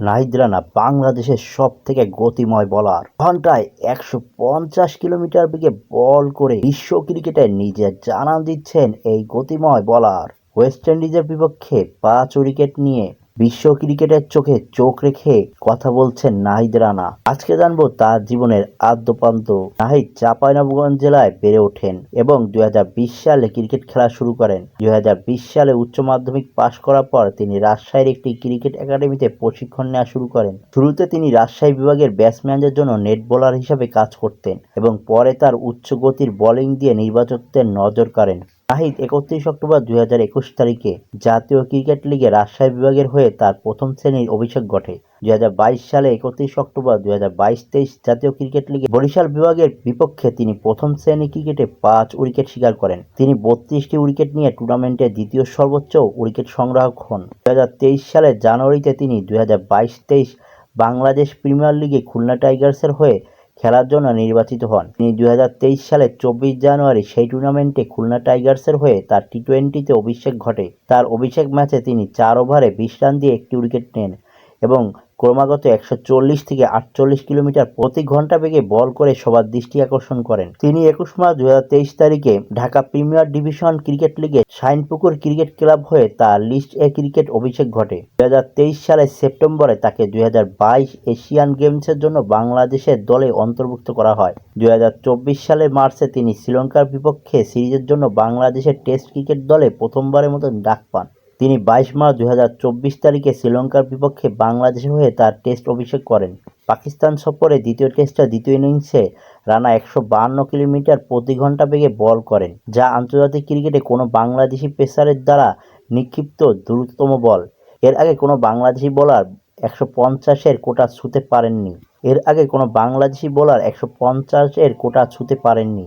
নাহিদ রানা বাংলাদেশের সব থেকে গতিময় বলার ঘন্টায় একশো পঞ্চাশ কিলোমিটার বেগে বল করে বিশ্ব ক্রিকেটে নিজের জানান দিচ্ছেন এই গতিময় বলার ওয়েস্ট ইন্ডিজের বিপক্ষে পাঁচ উইকেট নিয়ে বিশ্ব ক্রিকেটের চোখে চোখ রেখে কথা বলছেন নাহিদ রানা। আজকে জানব তার জীবনের আদ্যপান্ত। নাহিদ চাঁপাইনবাবগঞ্জ জেলায় বেড়ে ওঠেন এবং দুই হাজার বিশ সালে ক্রিকেট খেলা শুরু করেন। দুই হাজার বিশ সালে উচ্চ মাধ্যমিক পাশ করার পর তিনি রাজশাহীর একটি ক্রিকেট একাডেমিতে প্রশিক্ষণ নেওয়া শুরু করেন। শুরুতে তিনি রাজশাহী বিভাগের ব্যাটসম্যানদের জন্য নেট বোলার হিসেবে কাজ করতেন এবং পরে তার উচ্চ গতির বোলিং দিয়ে নির্বাচকদের নজর কাড়েন। নাহিদ একত্রিশ অক্টোবর দুই হাজার একুশ তারিখে জাতীয় ক্রিকেট লিগে রাজশাহী বিভাগের হয়ে তার প্রথম শ্রেণির অভিষেক ঘটে। দুই সালে একত্রিশ অক্টোবর দুই হাজার জাতীয় ক্রিকেট লিগে বরিশাল বিভাগের বিপক্ষে তিনি প্রথম শ্রেণি ক্রিকেটে পাঁচ উইকেট শিকার করেন। তিনি বত্রিশটি উইকেট নিয়ে টুর্নামেন্টে দ্বিতীয় সর্বোচ্চ উইকেট সংগ্রাহক হন। দুই সালের জানুয়ারিতে তিনি দুই বাংলাদেশ প্রিমিয়ার লিগে খুলনা টাইগার্সের হয়ে খেলার জন্য নির্বাচিত হন। তিনি দুই হাজার তেইশ সালের চব্বিশ জানুয়ারি সেই টুর্নামেন্টে খুলনা টাইগার্সের হয়ে তার টি টোয়েন্টিতে অভিষেক ঘটে। তার অভিষেক ম্যাচে তিনি চার ওভারে বিশ রান দিয়ে একটি উইকেট নেন এবং ক্রমাগত একশো চল্লিশ থেকে আটচল্লিশ কিলোমিটার প্রতি ঘণ্টা বেগে বল করে সবার দৃষ্টি আকর্ষণ করেন। তিনি একুশ মার্চ দু হাজার তেইশ তারিখে ঢাকা প্রিমিয়ার ডিভিশন ক্রিকেট লিগে শাইনপুকুর ক্রিকেট ক্লাব হয়ে তার লিস্ট এ ক্রিকেট অভিষেক ঘটে। দু হাজার তেইশ সালের সেপ্টেম্বরে তাকে দুই হাজার বাইশ এশিয়ান গেমসের জন্য বাংলাদেশের দলে অন্তর্ভুক্ত করা হয়। দুই হাজার চব্বিশ সালের মার্চে তিনি শ্রীলঙ্কার বিপক্ষে সিরিজের জন্য বাংলাদেশের টেস্ট ক্রিকেট দলে প্রথমবারের মতো ডাক পান। তিনি বাইশ মার্চ দু হাজার চব্বিশ তারিখে শ্রীলঙ্কার বিপক্ষে বাংলাদেশের হয়ে তার টেস্ট অভিষেক করেন। পাকিস্তান সফরে দ্বিতীয় টেস্টের দ্বিতীয় ইনিংসে রানা একশো বাহান্ন কিলোমিটার প্রতি ঘণ্টা বেগে বল করেন, যা আন্তর্জাতিক ক্রিকেটে কোনো বাংলাদেশি পেসারের দ্বারা নিক্ষিপ্ত দ্রুততম বল। এর আগে কোনো বাংলাদেশি বোলার একশো পঞ্চাশের কোটা ছুঁতে পারেননি। এর আগে কোনো বাংলাদেশি বোলার একশো পঞ্চাশের কোটা ছুঁতে পারেননি।